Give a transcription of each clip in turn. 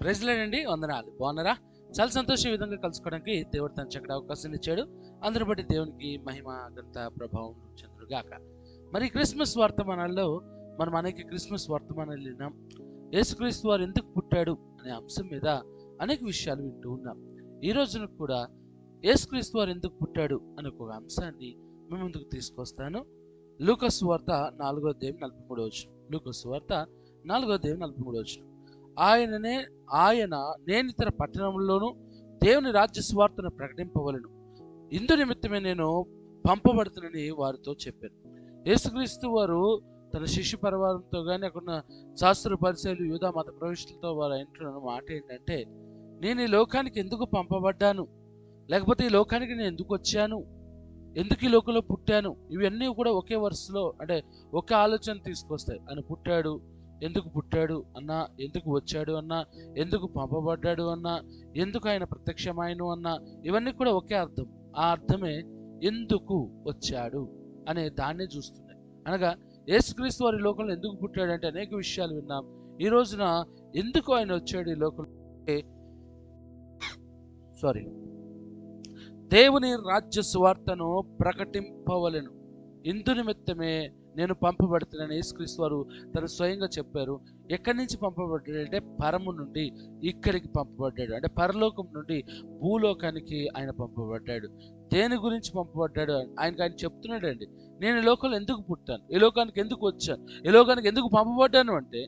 ప్రజలేనండి వందనాలు. బాగున్నారా? చాలా సంతోషం ఈ విధంగా కలుసుకోవడానికి దేవుడు తన చక్కటి అవకాశం ఇచ్చాడు. అందరి బట్టి దేవునికి మహిమ గంత ప్రభావం చంద్రుగాక మరి క్రిస్మస్ వర్తమానాల్లో మనం అనేక క్రిస్మస్ వర్తమానాలు విన్నాం. యేసుక్రీస్తు వారు ఎందుకు పుట్టాడు అనే అంశం మీద అనేక విషయాలు వింటూ ఉన్నాం. ఈ రోజున కూడా యేసుక్రీస్తు వారు ఎందుకు పుట్టాడు అనే ఒక అంశాన్ని మీ ముందుకు తీసుకొస్తాను. లూకస్ వార్త నాలుగో దేవి నలభై మూడో వచ్చిన లూకస్ వార్త నాలుగో దేవి నలభై మూడో వచ్చిన ఆయననే ఆయన నేను ఇతర పట్టణంలోనూ దేవుని రాజ్య స్వార్థను ప్రకటింపవలను. ఇందు నిమిత్తమే నేను పంపబడుతునని వారితో చెప్పాను. యేసుక్రీస్తు వారు తన శిష్యు పరివారంతో కానీ అక్కడ శాస్త్ర పరిచయాలు యూదా మత ప్రవేశులతో వారు అంటున్న మాట ఏంటంటే నేను ఈ లోకానికి ఎందుకు పంపబడ్డాను? లేకపోతే ఈ లోకానికి నేను ఎందుకు వచ్చాను? ఎందుకు ఈ లోకంలో పుట్టాను? ఇవన్నీ కూడా ఒకే వరుసలో అంటే ఒకే ఆలోచన తీసుకొస్తాయి. ఆయన పుట్టాడు. ఎందుకు పుట్టాడు అన్నా? ఎందుకు వచ్చాడు అన్నా? ఎందుకు పంపబడ్డాడు అన్నా? ఎందుకు ఆయన ప్రత్యక్షమాయను అన్నా? ఇవన్నీ కూడా ఒకే అర్థం. ఆ అర్థమే ఎందుకు వచ్చాడు అనే దాన్నే చూస్తున్నాయి. అనగా యేసుక్రీస్తు వారి లోకంలో ఎందుకు పుట్టాడు అంటే అనేక విషయాలు విన్నాం. ఈ రోజున ఎందుకు ఆయన వచ్చాడు ఈ లోకంలో? సారీ దేవుని రాజ్య సువార్తను ప్రకటింపవలెను. ఇందు నిమిత్తమే నేను పంపబడుతున్నాను. యేసుక్రీస్తు వారు తను స్వయంగా చెప్పారు ఎక్కడి నుంచి పంపబడ్డాడు? అంటే పరము నుండి ఇక్కడికి పంపబడ్డాడు. అంటే పరలోకం నుండి భూలోకానికి ఆయన పంపబడ్డాడు. దేని గురించి పంపబడ్డాడు? ఆయనకు ఆయన చెప్తున్నాడు అండి నేను ఈ లోకంలో ఎందుకు పుట్టాను? ఈ లోకానికి ఎందుకు వచ్చాను? ఈ లోకానికి ఎందుకు పంపబడ్డాను? అంటే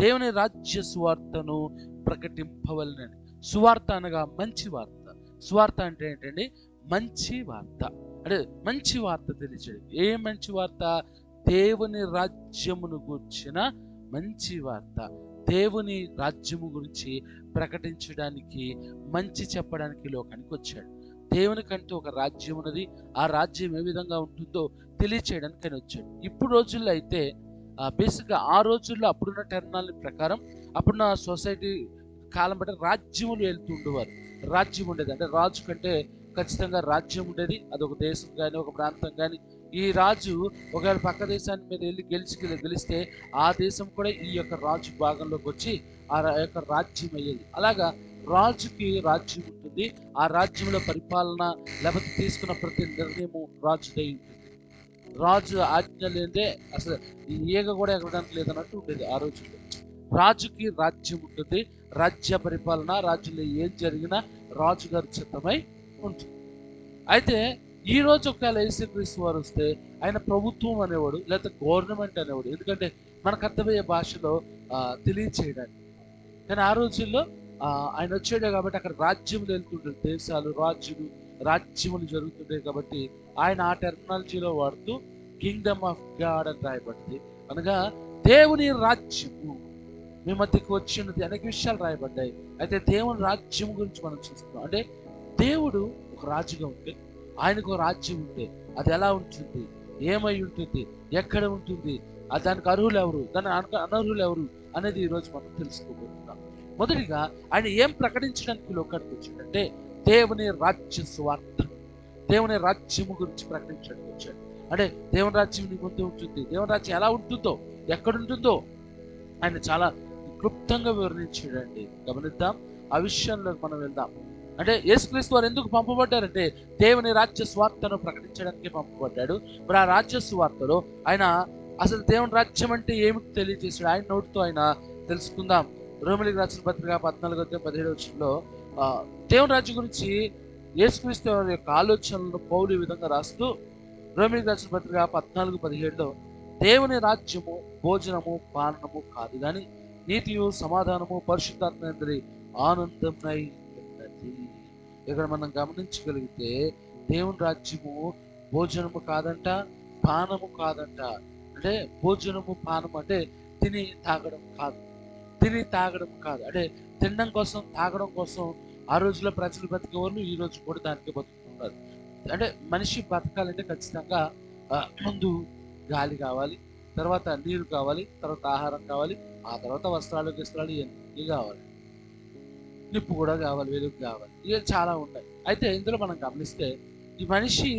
దేవుని రాజ్య సువార్తను ప్రకటింపవలనండి. సువార్త అనగా మంచి వార్త. సువార్త అంటే ఏంటండి? మంచి వార్త. అంటే మంచి వార్త తెలియచేది ఏ మంచి వార్త? దేవుని రాజ్యమును గూర్చిన మంచి వార్త. దేవుని రాజ్యము గురించి ప్రకటించడానికి మంచి చెప్పడానికి లోకానికి వచ్చాడు. దేవుని కంటే ఒక రాజ్యం ఉన్నది. ఆ రాజ్యం ఏ విధంగా ఉంటుందో తెలియచేయడానికి ఆయన వచ్చాడు. ఇప్పుడు రోజుల్లో అయితే బేసిక్గా ఆ రోజుల్లో అప్పుడున్న టెర్నాలజీ ప్రకారం అప్పుడున్న సొసైటీ కాలం బట్టి రాజ్యములు వెళ్తుండేవారు రాజ్యం ఉండేది. అంటే రాజు కంటే ఖచ్చితంగా రాజ్యం ఉండేది. అది ఒక దేశం కానీ ఒక ప్రాంతం కానీ ఈ రాజు ఒకవేళ పక్క దేశాన్ని మీద వెళ్ళి గెలిచి గెలిస్తే ఆ దేశం కూడా ఈ యొక్క రాజు భాగంలోకి వచ్చి ఆ రా- యొక్క రాజ్యం అయ్యేది. అలాగా రాజుకి రాజ్యం ఉంటుంది. ఆ రాజ్యంలో పరిపాలన లేకపోతే తీసుకున్న ప్రతి నిర్ణయము రాజుదై ఉంటుంది. రాజు ఆజ్ఞ లేదే అసలు ఈ ఈగ కూడా ఎగరడానికి లేదన్నట్టు ఉండేది ఆ రోజుల్లో. రాజుకి రాజ్యం ఉంటుంది. రాజ్య పరిపాలన రాజ్యంలో ఏం జరిగినా రాజుగారి చిత్తమై ఉంటుంది. అయితే ఈ రోజు ఒకవేళ యేసుక్రీస్తు వారు వస్తే ఆయన ప్రభుత్వం అనేవాడు లేకపోతే గవర్నమెంట్ అనేవాడు. ఎందుకంటే మనకు అర్థమయ్యే భాషలో తెలియచేయడానికి. కానీ ఆ రోజుల్లో ఆయన వచ్చాడు కాబట్టి అక్కడ రాజ్యములు వెళ్తుంటారు దేశాలు రాజ్యులు రాజ్యములు జరుగుతుంటాయి కాబట్టి ఆయన ఆ టెర్మినాలజీలో వాడుతూ కింగ్డమ్ ఆఫ్ గాడ్ అని రాయబడింది. అనగా దేవుని రాజ్యము. మీ మధ్యకి వచ్చినది అనేక విషయాలు రాయబడ్డాయి. అయితే దేవుని రాజ్యం గురించి మనం చూస్తున్నాం. అంటే దేవుడు ఒక రాజుగా ఉంటే ఆయనకు ఒక రాజ్యం ఉంటే అది ఎలా ఉంటుంది? ఏమై ఉంటుంది? ఎక్కడ ఉంటుంది? దానికి అర్హులు ఎవరు? దాని అనర్హులు ఎవరు? అనేది ఈరోజు మనం తెలుసుకోబోతున్నాం. మొదటిగా ఆయన ఏం ప్రకటించడానికి లోకానికి వచ్చిందంటే దేవుని రాజ్య స్వార్థ దేవుని రాజ్యము గురించి ప్రకటించడానికి వచ్చాడు. అంటే దేవుని రాజ్యం నీ ముందు ఉంటుంది. దేవుని రాజ్యం ఎలా ఉంటుందో ఎక్కడుంటుందో ఆయన చాలా క్లుప్తంగా వివరించాడండి. గమనిద్దాం. ఆ విషయంలో మనం వెళ్దాం. అంటే యేసుక్రీస్తు వారు ఎందుకు పంపబడ్డారంటే దేవుని రాజ్య స్వార్థను ప్రకటించడానికి పంపబడ్డాడు. మరి ఆ రాజ్య స్వార్థలో ఆయన అసలు దేవుని రాజ్యం అంటే ఏమిటి తెలియజేశాడు? ఆయన నోటితో ఆయన తెలుసుకుందాం. రోమిలికి రాసిన పత్రిక పద్నాలుగు పదిహేడు వచ్చంలో దేవుని రాజ్యం గురించి యేసుక్రీస్తు వారి యొక్క ఆలోచనలను పౌలు ఈ విధంగా రాస్తూ రోమిలికి రాసిన పత్రిక పద్నాలుగు పదిహేడులో దేవుని రాజ్యము భోజనము పానము కాదు కానీ నీతియు సమాధానము పరిశుద్ధాత్మ ఆనందం ఇక్కడ మనం గమనించగలిగితే దేవుని రాజ్యము భోజనము కాదంట పానము కాదంట. అంటే భోజనము పానము అంటే తిని తాగడం కాదు. తిని తాగడం కాదు. అంటే తినడం కోసం తాగడం కోసం ఆ రోజుల్లో ప్రజలు బతికేవాళ్ళు ఈ రోజు కూడా దానికి బతుకుతున్నారు. అంటే మనిషి బతకాలంటే ఖచ్చితంగా ఆ, ముందు గాలి కావాలి తర్వాత నీరు కావాలి తర్వాత ఆహారం కావాలి ఆ తర్వాత వస్త్రాలు గిస్త్రాలు ఇవన్నీ కావాలి. నిప్పు కూడా కావాలి వెలుగు కావాలి. ఇవి చాలా ఉన్నాయి అయితే ఇందులో మనం గమనిస్తే ఈ మనిషి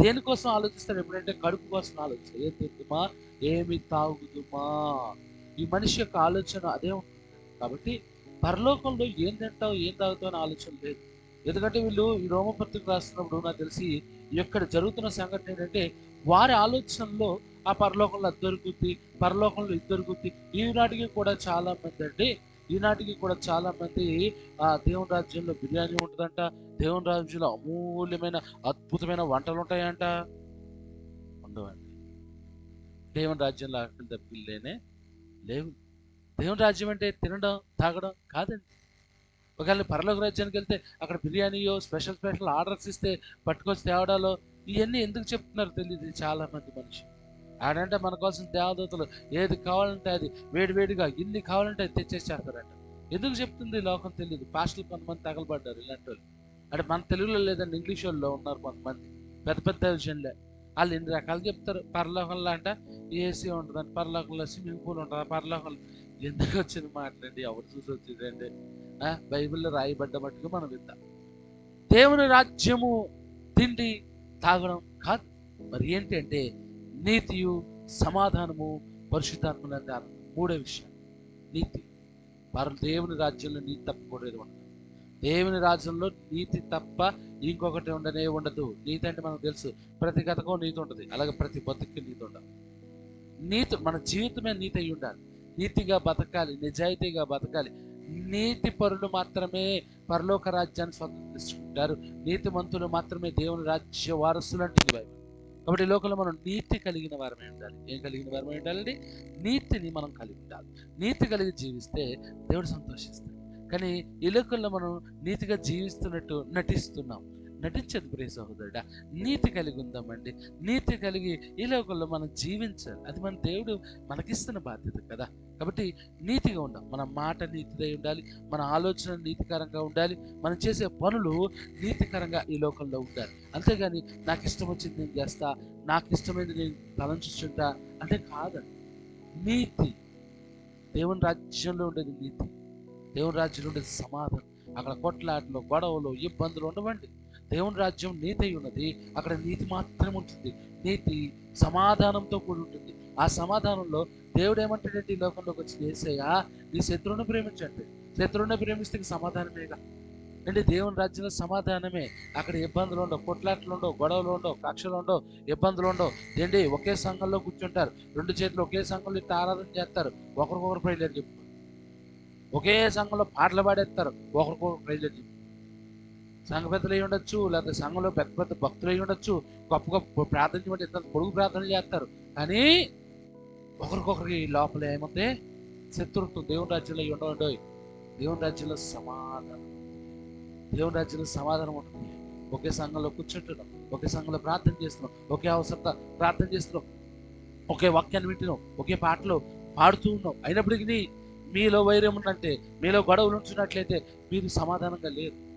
దేనికోసం ఆలోచిస్తాడు? ఎప్పుడంటే కడుపు కోసం ఆలోచిస్తాడు. ఏం తిందుమా? ఏమి తాగుదుమా? ఈ మనిషి యొక్క ఆలోచన అదే ఉంటుంది. కాబట్టి పరలోకంలో ఏం తింటావు ఏం తాగుతావు అని ఆలోచన లేదు. ఎందుకంటే వీళ్ళు ఈ రోమపత్రిక రాస్తున్నప్పుడు నాకు తెలిసి ఇక్కడ జరుగుతున్న సంఘటన ఏంటంటే వారి ఆలోచనలో ఆ పరలోకంలో అది దొరుకుద్ది పరలోకంలో ఇది దొరుకుద్ది. ఈనాటికి కూడా చాలా మంది అంటే ఈనాటికి కూడా చాలా మంది ఆ దేవుని రాజ్యంలో బిర్యానీ ఉంటుందంట. దేవుని రాజ్యంలో అమూల్యమైన అద్భుతమైన వంటలు ఉంటాయంట. ఉండవండి. దేవుని రాజ్యంలో అక్కడ తప్పిల్లేనే లేవు. దేవుని రాజ్యం అంటే తినడం తాగడం కాదండి. ఒకవేళ పరలోక రాజ్యానికి వెళ్తే అక్కడ బిర్యానీయో స్పెషల్ స్పెషల్ ఆర్డర్స్ ఇస్తే పట్టుకొచ్చి తేవడాలో ఇవన్నీ ఎందుకు చెప్తున్నారు తెలియదు. చాలా మంది మనుషులు. ఆడంటే మన కోసం దేవదూతలు ఏది కావాలంటే అది వేడి వేడిగా ఇన్ని కావాలంటే అది తెచ్చేసేస్తారంట. ఎందుకు చెప్తుంది లోకం తెలియదు? పాస్టర్లు కొంతమంది తగలబడ్డారు ఇలాంటి వాళ్ళు. అంటే మన తెలుగులో లేదండి ఇంగ్లీష్ వాళ్ళు ఉన్నారు కొంతమంది. పెద్ద పెద్ద విషయంలో. వాళ్ళు ఎన్ని రకాలు చెప్తారు? పరలోకంలో అంట ఏసీ ఉంటుందండి పరలోకంలో స్విమ్మింగ్ పూల్ ఉంటుంది పరలోకంలో ఎందుకు వచ్చిన మాటలండి? ఎవరు చూసి వచ్చిందండి? ఆ, బైబిల్లో రాయబడ్డ మట్టుకు మనం విందాం. దేవుని రాజ్యము తిండి తాగడం కాదు. మరి ఏంటంటే అంటే నీతియు సమాధానము పరిశుద్ధాత్మలంటే మూడో విషయం నీతి. వారు దేవుని రాజ్యంలో నీతి తప్పకూడదు ఉండదు దేవుని రాజ్యంలో నీతి తప్ప ఇంకొకటి ఉండనే ఉండదు. నీతి అంటే మనకు తెలుసు ప్రతి గతకం నీతి ఉంటుంది అలాగే ప్రతి బతుక్కి నీతి ఉండదు నీతి మన జీవితమే నీతి అయి ఉండాలి. నీతిగా బతకాలి నిజాయితీగా బతకాలి. నీతి పరులు మాత్రమే పరలోక రాజ్యాన్ని స్వతంత్రించుకుంటారు నీతి మంతులు మాత్రమే దేవుని రాజ్య వారసులు అంటుంది బైబిల్. కాబట్టి ఈ లోకంలో మనం నీతి కలిగిన వారమే ఉండాలి. ఏం కలిగిన వారమే ఉండాలండి? నీతిని మనం కలిగి ఉండాలి. నీతి కలిగి జీవిస్తే దేవుడు సంతోషిస్తాడు. కానీ ఈ లోకంలో మనం నీతిగా జీవిస్తున్నట్టు నటిస్తున్నాం. నటించదు ప్రియ సహోదరుడా. నీతి కలిగి ఉందామండి. నీతి కలిగి ఈ లోకంలో మనం జీవించాలి. అది మన దేవుడు మనకిస్తున్న బాధ్యత కదా. కాబట్టి నీతిగా ఉండాలి మన మాట నీతిదై ఉండాలి. మన ఆలోచన నీతికరంగా ఉండాలి. మనం చేసే పనులు నీతికరంగా ఈ లోకంలో ఉండాలి. అంతేగాని నాకు ఇష్టం వచ్చింది నేను చేస్తా నాకు ఇష్టమైంది నేను తలంచుంటా అంటే కాదండి నీతి. దేవుని రాజ్యంలో ఉండేది నీతి. దేవుని రాజ్యంలో ఉండేది సమాధానం. అక్కడ కొట్లాటలు గొడవలు ఇబ్బందులు ఉండవండి. దేవుని రాజ్యం నీతి ఉన్నది. అక్కడ నీతి మాత్రం ఉంటుంది. నీతి సమాధానంతో కూడి ఉంటుంది. ఆ సమాధానంలో దేవుడు ఏమంటాడంటే ఈ లోకంలోకి వచ్చి చేసేయా నీ శత్రువుని ప్రేమించండి. శత్రువుని ప్రేమిస్తే సమాధానమేగా అంటే దేవుని రాజ్యంలో సమాధానమే. అక్కడ ఇబ్బందులు ఉండవు. కొట్లాట్లు ఉండవు. గొడవలు ఉండవు. కక్షలు ఉండవు. ఇబ్బందులు ఉండవు. ఏంటి? ఒకే సంఘంలో కూర్చుంటారు. రెండు చేతులు ఒకే సంఘంలో ఇట్లా ఆరాధన చేస్తారు. ఒకరికొకరు ప్రైజ్లు చెప్పు ఒకే సంఘంలో పాటలు పాడేస్తారు. ఒకరికొకరు ప్రైజ్లు చెప్పు సంఘ పెద్దలు అయి ఉండొచ్చు లేకపోతే సంఘంలో పెద్ద పెద్ద భక్తులు అయి ఉండొచ్చు గొప్ప గొప్ప ప్రార్థన చేయమంటే పొడుగు ప్రార్థనలు చేస్తారు. కానీ ఒకరికొకరికి లోపల ఏముంది? శత్రుత్వం దేవుని రాజ్యంలో అయి ఉండవండి దేవుని రాజ్యంలో సమాధానం. దేవుని రాజ్యంలో సమాధానం ఉంటుంది. ఒకే సంఘంలో కూర్చుంటున్నాం ఒకే సంఘంలో ప్రార్థన చేస్తున్నాం ఒకే అవసరత ప్రార్థన చేస్తున్నాం ఒకే వాక్యాన్ని వింటున్నాం ఒకే పాటలు పాడుతూ ఉన్నాం. అయినప్పటికీ మీలో వైరం ఉన్నట్టే మీలో గొడవలు ఉంటున్నట్లయితే మీరు సమాధానంగా లేరు.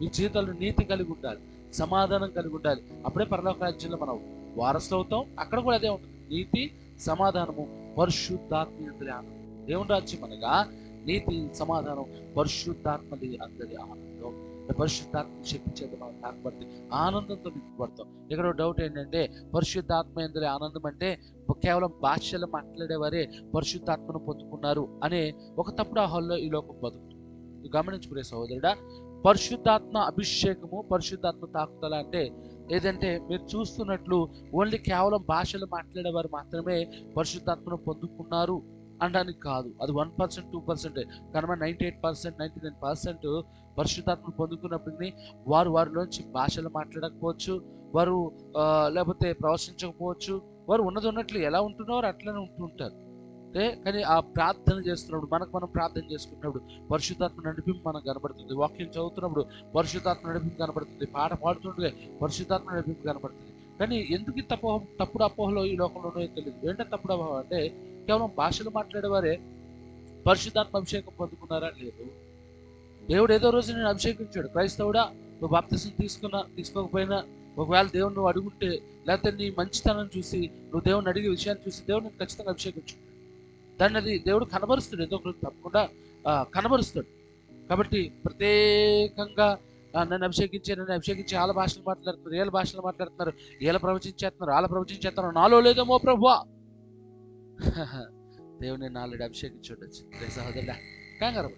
మీ జీవితంలో నీతి కలిగి ఉండాలి సమాధానం కలిగి ఉండాలి. అప్పుడే పరలోక రాజ్యంలో మనం వారసులు అవుతాం. అక్కడ కూడా అదే ఉంటుంది. నీతి సమాధానము పరిశుద్ధాత్మ అందరి ఆనందం. దేవుని రాజ్యం అనగా నీతి సమాధానం పరిశుద్ధాత్మది అందరి ఆనందం. పరిశుద్ధాత్మ శక్తి చేత మనం తాకబడితే ఆనందంతో నింపబడతాం. ఇక్కడ డౌట్ ఏంటంటే పరిశుద్ధాత్మ ఎందరి ఆనందం అంటే కేవలం భాషలు మాట్లాడేవారే పరిశుద్ధాత్మను పొందుకున్నారు అనే ఒక తప్పుడు హాల్లో ఈ లోకం బతుకుతుంది. గమనించుకునే సహోదరుడా పరిశుద్ధాత్మ అభిషేకము పరిశుద్ధాత్మ తాకుతల అంటే ఏదంటే మీరు చూస్తున్నట్లు ఓన్లీ కేవలం భాషలు మాట్లాడేవారు మాత్రమే పరిశుద్ధాత్మను పొందుకున్నారు అనడానికి కాదు. అది one percent two percent Kanuma ninety eight percent ninety nine percent పరిశుద్ధాత్మను పొందుకున్నప్పటికీ వారు వారిలోంచి భాషలు మాట్లాడకపోవచ్చు వారు లేకపోతే ప్రవశించకపోవచ్చు వారు ఉన్నది ఉన్నట్లు ఎలా ఉంటున్నారో అట్లనే ఉంటుంటారు అంటే కానీ ఆ ప్రార్థన చేస్తున్నప్పుడు మనకు మనం ప్రార్థన చేసుకున్నప్పుడు పరిశుద్ధాత్మ నడిపింపు మనకు కనబడుతుంది. వాక్యం చదువుతున్నప్పుడు పరిశుద్ధాత్మ నడిపింపు కనబడుతుంది. పాట పాడుతుంటే పరిశుద్ధాత్మ నడిపింపు కనబడుతుంది. కానీ ఎందుకు ఇంత అపోహం తప్పుడు అపోహలో ఈ లోకంలో ఉన్నాయో తెలియదు. ఏంటంటే తప్పుడు అపోహ అంటే కేవలం భాషలు మాట్లాడేవారే పరిశుద్ధాత్మ అభిషేకం పొందుకున్నారా? లేదు. దేవుడు ఏదో రోజు నేను అభిషేకించాడు. క్రైస్తవుడా నువ్వు బాప్తిసం తీసుకున్నా తీసుకోకపోయినా ఒకవేళ దేవుడు నువ్వు అడుగుంటే లేకపోతే నీ మంచితనం చూసి నువ్వు దేవుని అడిగే విషయాన్ని చూసి దేవుడు నేను ఖచ్చితంగా అభిషేకించు దాన్ని అది దేవుడు కనబరుస్తాడు. ఏదో ఒకటి తప్పకుండా కనబరుస్తాడు. కాబట్టి ప్రత్యేకంగా నన్ను అభిషేకించే నన్ను అభిషేకించి వాళ్ళ భాషలు మాట్లాడుతున్నారు వీళ్ళ భాషలు మాట్లాడుతున్నారు వీళ్ళ ప్రవచించేస్తున్నారు వాళ్ళ ప్రవచించేస్తున్నారు. నాలో లేదేమో ప్రభువా? దేవుని నాలుగు అభిషేకించుండొచ్చు. రే సహోదరుడా కంగారు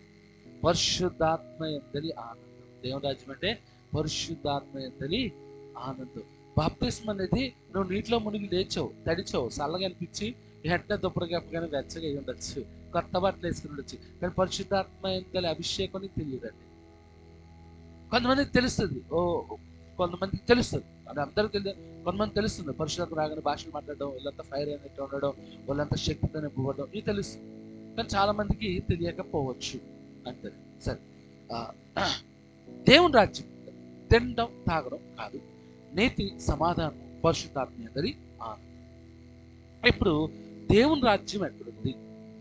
పరిశుద్ధాత్మ ఎంతని ఆనందం. దేవుని రాజ్యం అంటే పరిశుద్ధాత్మ ఎంతని ఆనందం. బాప్తిస్మ అనేది నువ్వు నీటిలో మునిగి లేచావు తడిచావు చల్లగా అనిపించి ఎట్ట దుప్పటి కప్పగానే వెచ్చగా అయి ఉండొచ్చు కొత్త బట్టలు వేసుకుని ఉండొచ్చు కానీ పరిశుద్ధాత్మ ఎంతని అభిషేకం తెలియదండి కొంతమందికి తెలుస్తుంది ఓ కొంతమందికి తెలుస్తుంది అది అందరికీ తెలియదు కొంతమంది తెలుస్తుంది పరిశుద్ధం రాగానే భాషలు మాట్లాడడం వీళ్ళంతా ఫైర్ అయినట్టు ఉండడం వాళ్ళంతా శక్తితో నింపబడడం ఇది తెలుస్తుంది కానీ చాలా మందికి తెలియకపోవచ్చు అంతే సరే ఆ, దేవుని రాజ్యం తినడం తాగడం కాదు నేతి సమాధానం పరిశుద్ధాత్మ అందరి ఆనందం ఇప్పుడు దేవుని రాజ్యం ఎక్కడుంది?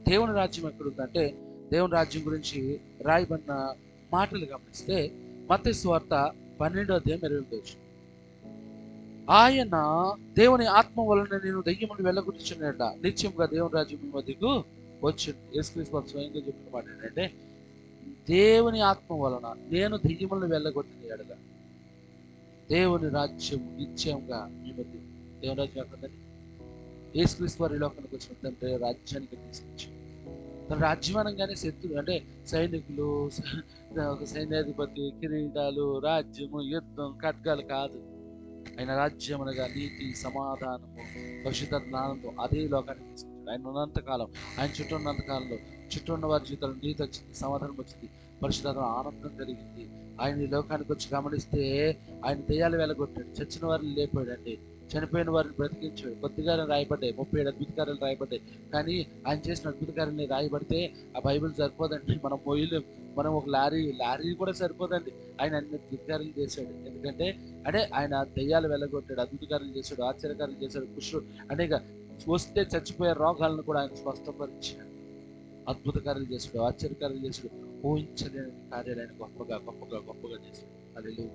దేవుని రాజ్యం ఎక్కడుంది అంటే దేవుని రాజ్యం గురించి రాయబడిన మాటలు గమనిస్తే మత్తయి స్వార్త పన్నెండో అధ్యాయం ఇరవై ఎనిమిది ఆయన దేవుని ఆత్మ వలన నేను దెయ్యమును వెళ్ళగొట్టుచున్నాడ నిత్యంగా దేవుని రాజ్యం మీ మధ్యకు వచ్చింది. యేసుక్రీస్తు స్వయంగా చెప్పిన మాట ఏంటంటే దేవుని ఆత్మ వలన నేను దెయ్యములను వెళ్ళగొట్టిన ఎడగా దేవుని రాజ్యం నిత్యంగా మీ మధ్య. దేవుని రాజ్యం ఎక్కడండి ఏసుక్రీస్తు వారి లోకానికి వచ్చిన తండ్రి రాజ్యానికి తీసుకొచ్చి తన రాజ్యం అనగానే శత్రువు అంటే సైనికులు ఒక సైన్యాధిపతి కిరీటాలు రాజ్యము యుద్ధం ఖడ్గాలు కాదు. ఆయన రాజ్యం అనగా నీతి సమాధానము పరిశుద్ధ ఆనందం అదే లోకానికి తీసుకొచ్చాడు. ఆయన ఉన్నంత కాలం ఆయన చుట్టూ ఉన్నంత కాలంలో చుట్టూ ఉన్న వారి జీవితంలో నీతి వచ్చింది సమాధానం వచ్చింది పరిశుధాత్మ ఆనందం కలిగింది. ఆయన ఈ లోకానికి వచ్చి గమనిస్తే ఆయన దెయ్యాలు వెళ్ళగొట్టాడు చచ్చిన వారిని లేపాడండి. చనిపోయిన వారిని బ్రతికించాడు. కొద్దిగా రాయబడ్డాయి. ముప్పై ఏడు అద్భుత కార్యాలు రాయబడ్డాయి. కానీ ఆయన చేసిన అద్భుత కార్యాలు రాయబడితే ఆ బైబిల్ సరిపోదండి. మనం మొయ్యలు మనం ఒక లారీ లారీ కూడా సరిపోదండి. ఆయన అన్ని అద్భుతకార్యాలు చేశాడు. ఎందుకంటే అంటే ఆయన దెయ్యాలు వెళ్ళగొట్టాడు అద్భుతకారులు చేశాడు ఆశ్చర్యకారులు చేశాడు కృష్ణుడు అనేక వస్తే చచ్చిపోయే రోగాలను కూడా ఆయన స్వస్థపరిచాడు. అద్భుత కార్యాలు చేశాడు ఆశ్చర్యకారులు చేశాడు. ఊహించలేని కార్యాలు ఆయన గొప్పగా గొప్పగా గొప్పగా చేశాడు. అది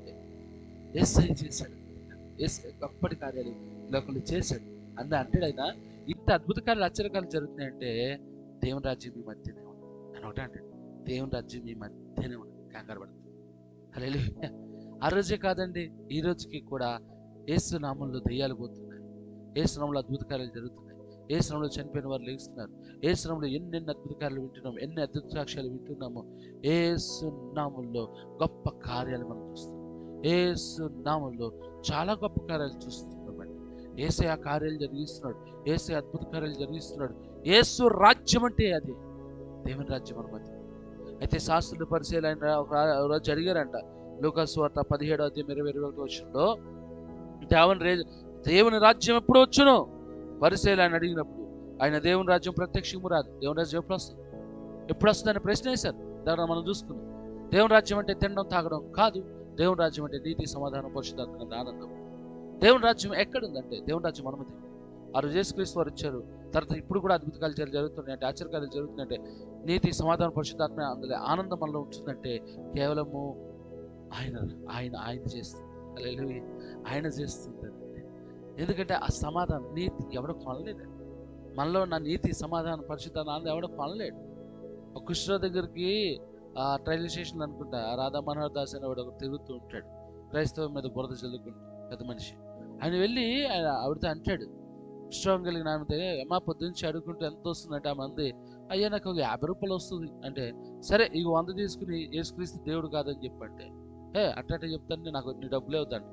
ఎస్ఐ చేశాడు. ఎస్ఐ గొప్పటి కార్యాలు లోకలు చేశాడు. అంద అంటాడు ఆయన ఇంత అద్భుత కార్యాలు ఆశ్చర్యకాలు జరుగుతున్నాయంటే దేవుని రాజ్యం మీ మధ్యనే ఉంది అని ఒకటే అంటాడు. దేవుని రాజ్యం మీ మధ్యనే ఉంది కంగారు పడుతుంది అలా ఆ రోజే కాదండి ఈ రోజుకి కూడా ఏసునామంలో దెయ్యాలు పోతున్నాయి. ఏసునామంలో అద్భుత కార్యాలు జరుగుతున్నాయి. ఏసు చనిపోయిన వారు లేస్తున్నారు. ఏసు ఎన్నెన్ని అద్భుత కార్యాలు వింటున్నాము ఎన్ని అద్భుత సాక్ష్యాలు వింటున్నాము ఏసునామంలో గొప్ప కార్యాలు మనం చూస్తున్నాం. ఏసు నామంలో చాలా గొప్ప కార్యాలు చూస్తున్నామండి. ఏసే ఆ కార్యాలు జరిగిస్తున్నాడు. ఏసే అద్భుత కార్యాలు జరిగిస్తున్నాడు. ఏసు రాజ్యం అంటే అది. దేవుని రాజ్యం అనుమతి. అయితే శాస్త్రులు పరిశీలన ఆయన రోజు జరిగారంట. లూకాస్ వార్త పదిహేడో అధ్యాయం ఇరవై ఇరవై ఒకటి వచ్చిందో దేవుని రే దేవుని రాజ్యం ఎప్పుడు వచ్చును? పరిశీలన ఆయన అడిగినప్పుడు ఆయన దేవుని రాజ్యం ప్రత్యక్షము రాదు. దేవుని రాజ్యం ఎప్పుడు వస్తుంది? ఎప్పుడు వస్తుందని ప్రశ్న వేశారు. దాని మనం చూసుకున్నాం దేవుని రాజ్యం అంటే తినడం తాగడం కాదు. దేవుని రాజ్యం అంటే నీతి సమాధానం పరిశుద్ధాత్మక ఆనందం. దేవుని రాజ్యం ఎక్కడుందంటే దేవుని రాజ్యం అనుమతి ఆ రోజు యేసుక్రీస్తు వారు ఇచ్చారు తర్వాత ఇప్పుడు కూడా అద్భుత కార్యాలు జరుగుతున్నాయి అంటే ఆశ్చర్యకార్యాలు జరుగుతున్నాయంటే నీతి సమాధానం పరిశుద్ధాత్మ అందులో ఆనందం మనలో ఉంటుందంటే కేవలము ఆయన ఆయన ఆయన చేస్తుంది. ఆయన చేస్తుంది ఎందుకంటే ఆ సమాధానం నీతి ఎవడో కొనలేదండి మనలో ఉన్న నీతి సమాధానం పరిశుద్ధాన్ని ఆనందం ఎవడో కొనలేడు ఒక కృష్ణ దగ్గరికి రైల్వే స్టేషన్ అనుకుంటా రాధా మనోహర్ దాస్ అని వాడు ఒకటి తిరుగుతూ ఉంటాడు. క్రైస్తవం మీద బురద చల్లుకుంటూ పెద్ద మనిషి. ఆయన వెళ్ళి ఆయన ఆవిడతో అంటాడు స్ట్రాంగ్ కలిగిన ఆమెతే అమ్మా పొద్దున్నుంచి అడుగుకుంటూ ఎంత వస్తుందంటే ఆ మంది అయ్యా నాకు ఒక యాభై రూపాయలు వస్తుంది. అంటే సరే ఇక వంద తీసుకుని ఏసుక్రీస్తు దేవుడు కాదని చెప్పంటే ఏ అట్ట చెప్తాను నాకు నీ డబ్బులే అవుతాను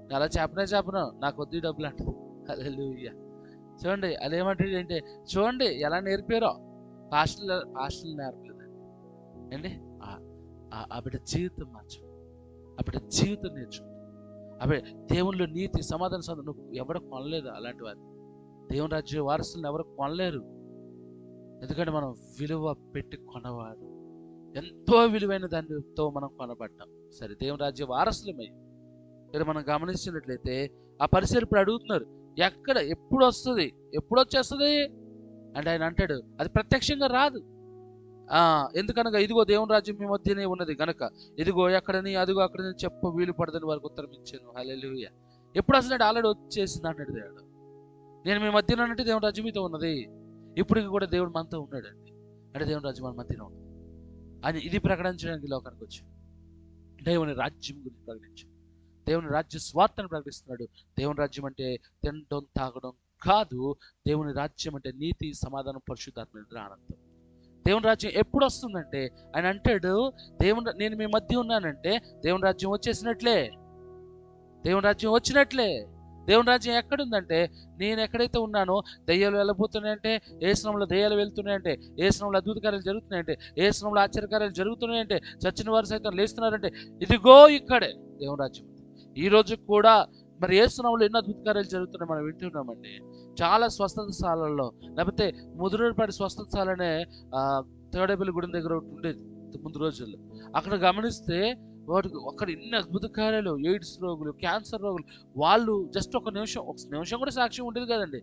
నేను అలా చెప్పనే చెప్పను నాకు వద్దు డబ్బులు అంటే అదే చూడండి అలా ఏమంటాడు అంటే చూడండి ఎలా నేర్పారో హాస్టల్ హాస్టల్ నేర్పలేదు. ఏంటి ఆ- ఆ- బిడ్డ జీవితం మార్చు ఆ బిడ్డ జీవితం నేర్చుకుంది ఆ దేవుళ్ళు నీతి సమాధానం సమాధానం నువ్వు ఎవరు కొనలేదు అలాంటి వారు దేవుని రాజ్య వారసులను ఎవరు కొనలేరు ఎందుకంటే మనం విలువ పెట్టి కొనవాడు ఎంతో విలువైన దానితో మనం కొనబడ్డాం సరే దేవుని రాజ్య వారసులమై ఇక్కడ మనం గమనించినట్లయితే ఆ పరిసర ఇప్పుడు అడుగుతున్నారు ఎక్కడ ఎప్పుడు వస్తుంది ఎప్పుడు వచ్చేస్తుంది అంటే ఆయన అంటాడు అది ప్రత్యక్షంగా రాదు ఎందుకనగా ఇదిగో దేవుని రాజ్యం మీ మధ్యనే ఉన్నది గనక. ఇదిగో ఎక్కడని అదిగో అక్కడని చెప్ప వీలు పడదని వారికి ఉత్తరం ఇచ్చాను. హలెలుయ ఎప్పుడు అసలు ఆల్రెడీ వచ్చేసింది అన్నాడు దేవుడు. నేను మీ మధ్యన అంటే దేవుని రాజ్యం మీతో ఉన్నది. ఇప్పటికి కూడా దేవుడు మనతో ఉన్నాడండి. అంటే దేవుని రాజ్యం మన మధ్యన ఉంది. అని ఇది ప్రకటించడానికి లోకానికి వచ్చాడు దేవుని రాజ్యం గురించి ప్రకటించాడు దేవుని రాజ్య స్వార్థను ప్రకటిస్తున్నాడు. దేవుని రాజ్యం అంటే తినడం తాగడం కాదు. దేవుని రాజ్యం అంటే నీతి సమాధానం పరిశుద్ధాత్మ ఆనందం దేవుని రాజ్యం ఎప్పుడు వస్తుందంటే? ఆయన అంటాడు దేవుని నేను మీ మధ్య ఉన్నానంటే దేవుని రాజ్యం వచ్చేసినట్లే. దేవుని రాజ్యం వచ్చినట్లే. దేవుని రాజ్యం ఎక్కడుందంటే నేను ఎక్కడైతే ఉన్నానో దయ్యాలు వెళ్ళబోతున్నాయంటే ఏ శ్రమంలో దయ్యాలు వెళ్తున్నాయంటే ఏ శ్రమంలో అద్భుత కార్యాలు జరుగుతున్నాయంటే ఏ శ్రమంలో ఆశ్చర్యకార్యాలు జరుగుతున్నాయంటే చచ్చిన వారు సైతం లేస్తున్నారంటే ఇదిగో ఇక్కడే దేవుని రాజ్యం. ఈరోజు ఈ రోజు కూడా మరి ఏ ఎన్నో అద్భుత కార్యాలు జరుగుతున్నాయి మనం వింటున్నామండి. చాలా స్వస్థత శాలల్లో లేకపోతే ముదురుపడి స్వస్థత శాలనే తేడేపల్లి గుడి దగ్గర ఒకటి ఉండేది ముందు రోజుల్లో. అక్కడ గమనిస్తే వాటికి అక్కడ ఎన్ని అద్భుత కార్యాలు ఎయిడ్స్ రోగులు క్యాన్సర్ రోగులు వాళ్ళు జస్ట్ ఒక నిమిషం ఒక నిమిషం కూడా సాక్ష్యం ఉండేది కదండి.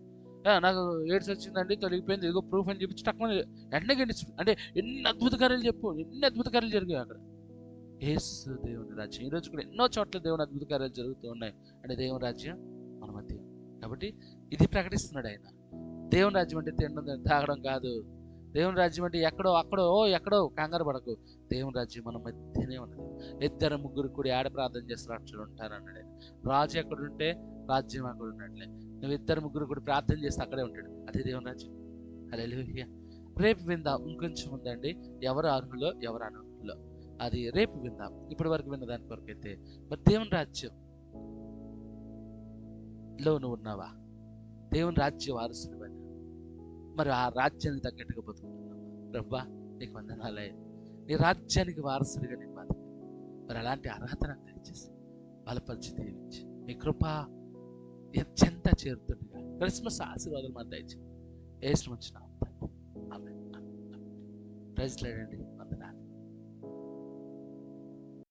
నాకు ఎయిడ్స్ వచ్చిందండి తొలగిపోయింది ఏదో ప్రూఫ్ అని చెప్పి టక్కున వెంటనే గెలిచి అంటే ఎన్ని అద్భుత కార్యాలు చెప్పు ఎన్ని అద్భుత కార్యాలు జరిగాయి అక్కడ. ఏసు దేవుని రాజ్యం. ఈరోజు కూడా ఎన్నో చోట్ల దేవుని అద్భుత కార్యాలు జరుగుతూ ఉన్నాయి. అంటే దేవుని రాజ్యం మన మధ్య. కాబట్టి ఇది ప్రకటిస్తున్నాడు ఆయన. దేవుని రాజ్యం అంటే తినడం తాగడం కాదు. దేవుని రాజ్యం అంటే ఎక్కడో అక్కడో ఓ ఎక్కడో కంగారు పడకు. దేవుని రాజ్యం మన మధ్యనే ఉన్నది. ఇద్దరు ముగ్గురు కూడా ఆడ ప్రార్థన చేస్తారు అట్లా ఉంటారు అన్నాడు రాజు ఎక్కడుంటే రాజ్యం అక్కడ ఉన్నట్లే. నువ్వు ఇద్దరు ముగ్గురు కూడా ప్రార్థన చేస్తే అక్కడే ఉంటాడు. అదే దేవుని రాజ్యం. అలా రేపు విందా. ఇంకొంచెం ఉందండి. ఎవరు అర్హులో ఎవరు అనర్హులో. అది రేపు విందాం. ఇప్పటి వరకు విన్న దాని వరకు అయితే మరి దేవుని రాజ్యం లో నువ్వు ఉన్నావా? దేవుని రాజ్య వారసుడు మరి ఆ రాజ్యానికి తగ్గట్టుగా బతుకుతున్నావా? ప్రభా నీకు వందనాలే నీ రాజ్యానికి వారసుడిగా నేను బాధ మరి అలాంటి అర్హత నాకు దయచేసి బలపరిచి దీవించి. మీ కృప ఎంత చేరుతుండగా క్రిస్మస్ ఆశీర్వాదాలు మన దయచేసి ఏ వచ్చిన ప్రైజ్ లేడండి.